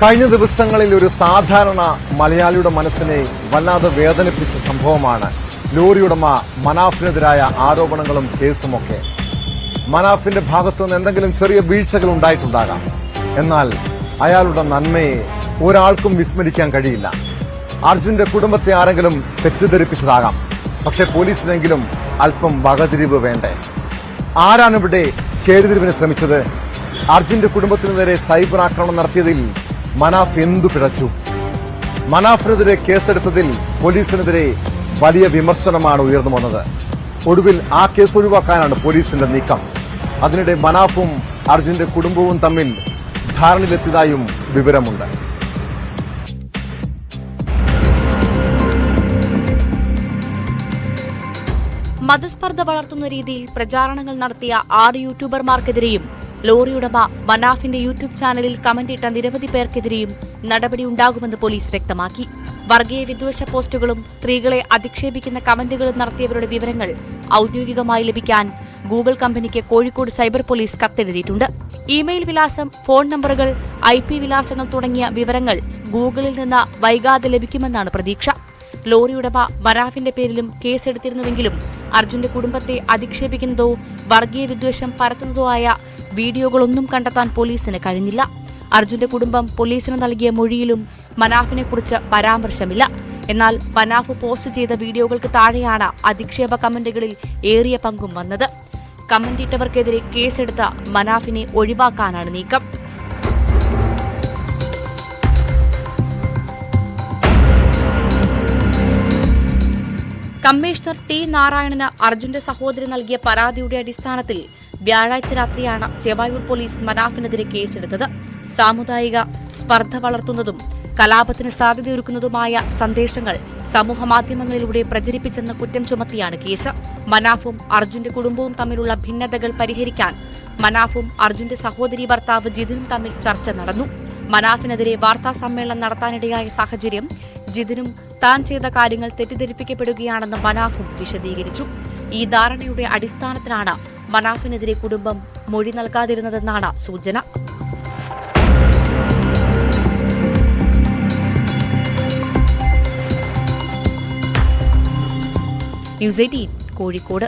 കഴിഞ്ഞ ദിവസങ്ങളിൽ ഒരു സാധാരണ മലയാളിയുടെ മനസ്സിനെ വല്ലാതെ വേദനിപ്പിച്ച സംഭവമാണ് ലോറിയുടമ മനാഫിനെതിരായ ആരോപണങ്ങളും കേസുമൊക്കെ മനാഫിന്റെ ഭാഗത്തു നിന്ന് എന്തെങ്കിലും ചെറിയ വീഴ്ചകൾ ഉണ്ടായിട്ടുണ്ടാകാം. എന്നാൽ അയാളുടെ നന്മയെ ഒരാൾക്കും വിസ്മരിക്കാൻ കഴിയില്ല. അർജുന്റെ കുടുംബത്തെ ആരെങ്കിലും തെറ്റിദ്ധരിപ്പിച്ചതാകാം. പക്ഷെ പോലീസിനെങ്കിലും അല്പം വകതിരിവ് വേണ്ടേ? ആരാണ് ഇവിടെ ചേരിതിരിവിന് ശ്രമിച്ചത്? അർജുന്റെ കുടുംബത്തിനെതിരെ സൈബർ ആക്രമണം നടത്തിയതിൽ മനാഫ് എന്തു പിഴച്ചു? മനാഫിനെതിരെ കേസെടുത്തതിൽ പോലീസിനെതിരെ വലിയ വിമർശനമാണ് ഉയർന്നു വന്നത്. ഒടുവിൽ ആ കേസ് ഒഴിവാക്കാനാണ് പോലീസിന്റെ നീക്കം. അതിനിടെ മനാഫും അർജുന്റെ കുടുംബവും തമ്മിൽ ധാരണയിലെത്തിയതായും വിവരമുണ്ട്. മതസ്പർദ്ധ വളർത്തുന്ന രീതിയിൽ പ്രചാരണങ്ങൾ നടത്തിയ ആറ് യൂട്യൂബർമാർക്കെതിരെയും ലോറി ഉടമ മനാഫിന്റെ യൂട്യൂബ് ചാനലിൽ കമന്റിട്ട നിരവധി പേർക്കെതിരെയും നടപടിയുണ്ടാകുമെന്ന് പോലീസ് വ്യക്തമാക്കി. വർഗീയ വിദ്വേഷ പോസ്റ്റുകളും സ്ത്രീകളെ അധിക്ഷേപിക്കുന്ന കമന്റുകളും നടത്തിയവരുടെ വിവരങ്ങൾ ഔദ്യോഗികമായി ലഭിക്കാൻ ഗൂഗിൾ കമ്പനിക്ക് കോഴിക്കോട് സൈബർ പോലീസ് കത്തെഴുതിയിട്ടുണ്ട്. ഇമെയിൽ വിലാസം ഫോൺ നമ്പറുകൾ ഐ പി വിലാസങ്ങൾ തുടങ്ങിയ വിവരങ്ങൾ ഗൂഗിളിൽ നിന്ന് വൈകാതെ ലഭിക്കുമെന്നാണ് പ്രതീക്ഷ. ലോറി ഉടമ വരാഫിന്റെ പേരിലും കേസെടുത്തിരുന്നുവെങ്കിലും അർജുന്റെ കുടുംബത്തെ അധിക്ഷേപിക്കുന്നതോ വർഗീയ വിദ്വേഷം പരത്തുന്നതോ ആയ വീഡിയോകളൊന്നും കണ്ടെത്താൻ പോലീസിന് കഴിഞ്ഞില്ല. അർജുന്റെ കുടുംബം പോലീസിന് നൽകിയ മൊഴിയിലും മനാഫിനെ കുറിച്ച് പരാമർശമില്ല. എന്നാൽ മനാഫ് പോസ്റ്റ് ചെയ്ത വീഡിയോകൾക്ക് താഴെയാണ് അധിക്ഷേപ കമന്റുകളിൽ ഏറിയ പങ്കും വന്നത്. കമന്റിട്ടവർക്കെതിരെ കേസെടുത്ത മനാഫിനെ ഒഴിവാക്കാനാണ് നീക്കം. കമ്മീഷണർ ടി നാരായണന് അർജുന്റെ സഹോദരി നൽകിയ പരാതിയുടെ അടിസ്ഥാനത്തിൽ വ്യാഴാഴ്ച രാത്രിയാണ് ചെവായൂർ പോലീസ് മനാഫിനെതിരെ കേസെടുത്തത്. സാമുദായിക സ്പർദ്ധ വളർത്തുന്നതും കലാപത്തിന് സാധ്യതയൊരുക്കുന്നതുമായ സന്ദേശങ്ങൾ സമൂഹ മാധ്യമങ്ങളിലൂടെ പ്രചരിപ്പിച്ചെന്ന കുറ്റം ചുമത്തിയാണ് കേസ്. മനാഫും അർജുന്റെ കുടുംബവും തമ്മിലുള്ള ഭിന്നതകൾ പരിഹരിക്കാൻ മനാഫും അർജുന്റെ സഹോദരി ഭർത്താവ് ജിതിനും തമ്മിൽ ചർച്ച നടന്നു. മനാഫിനെതിരെ വാർത്താ സമ്മേളനം നടത്താനിടയായ സാഹചര്യം ജിതിനും താൻ ചെയ്ത കാര്യങ്ങൾ തെറ്റിദ്ധരിപ്പിക്കപ്പെടുകയാണെന്ന് മനാഫും വിശദീകരിച്ചു. ഈ ധാരണയുടെ അടിസ്ഥാനത്തിലാണ് മനാഫിനെതിരെ കുടുംബം മൊഴി നൽകാതിരുന്നതെന്നാണ് സൂചന. News eighteen Kozhikode.